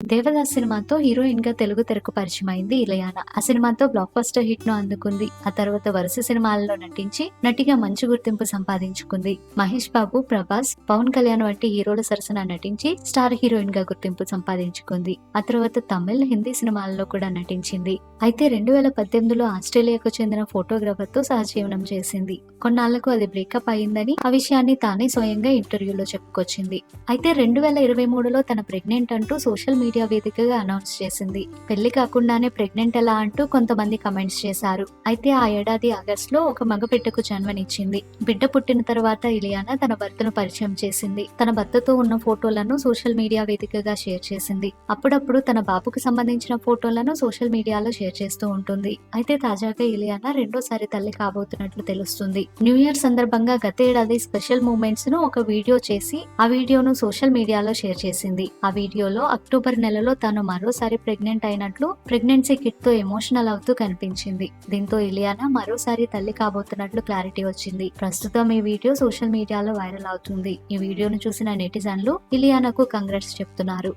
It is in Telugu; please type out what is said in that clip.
దేవదాస్ సినిమాతో హీరోయిన్గా తెలుగు తెరకు పరిచయం అయింది ఇలయానా. ఆ సినిమాతో బ్లాక్ బస్టర్ హిట్ను అందుకుంది. ఆ తర్వాత వరుస సినిమాలలో నటించి నటిగా మంచి గుర్తింపు సంపాదించుకుంది. మహేష్ బాబు ప్రభాస్ పవన్ కళ్యాణ్ వంటి హీరోల సరసన నటించి స్టార్ హీరోయిన్గా గుర్తింపు సంపాదించుకుంది. ఆ తర్వాత తమిళ్ హిందీ సినిమాలలో కూడా నటించింది. అయితే రెండు వేల పద్దెనిమిదిలో ఆస్ట్రేలియాకు చెందిన ఫోటోగ్రాఫర్తో సహజీవనం చేసింది. కొన్నాళ్ళకు అది బ్రేకప్ అయిందని ఆ విషయాన్ని తానే స్వయంగా ఇంటర్వ్యూలో చెప్పుకొచ్చింది. అయితే రెండు వేల ఇరవై మూడులో తన ప్రెగ్నెంట్ అంటూ సోషల్ మీడియా మీడియా వేదికగా అనౌన్స్ చేసింది. పెళ్ళి కాకుండానే ప్రెగ్నెంట్ ఎలా అంటూ కొంతమంది కమెంట్స్ చేశారు. అయితే ఆ ఏడాది ఆగస్ట్లో ఒక మగ బిడ్డకు జన్మనిచ్చింది. బిడ్డ పుట్టిన తర్వాత ఇలియానా తన భర్తను పరిచయం చేసింది. తన భర్తతో ఉన్న ఫోటోలను సోషల్ మీడియా వేదికగా షేర్ చేసింది. అప్పుడప్పుడు తన బాబుకు సంబంధించిన ఫోటోలను సోషల్ మీడియాలో షేర్ చేస్తూ ఉంటుంది. అయితే తాజాగా ఇలియానా రెండోసారి తల్లి కాబోతున్నట్లు తెలుస్తుంది. న్యూ ఇయర్ సందర్భంగా గత ఏడాది స్పెషల్ మూమెంట్స్ను ఒక వీడియో చేసి ఆ వీడియోను సోషల్ మీడియాలో షేర్ చేసింది. ఆ వీడియోలో అక్టోబర్ నెలలో తాను మరోసారి ప్రెగ్నెంట్ అయినట్లు ప్రెగ్నెన్సీ కిట్తో ఎమోషనల్ అవుతూ కనిపించింది. దీంతో ఇలియానా మరోసారి తల్లి కాబోతున్నట్లు క్లారిటీ వచ్చింది. ప్రస్తుతం ఈ వీడియో సోషల్ మీడియాలో వైరల్ అవుతుంది. ఈ వీడియోను చూసిన నెటిజన్లు ఇలియానాకు కంగ్రెట్స్ చెప్తున్నారు.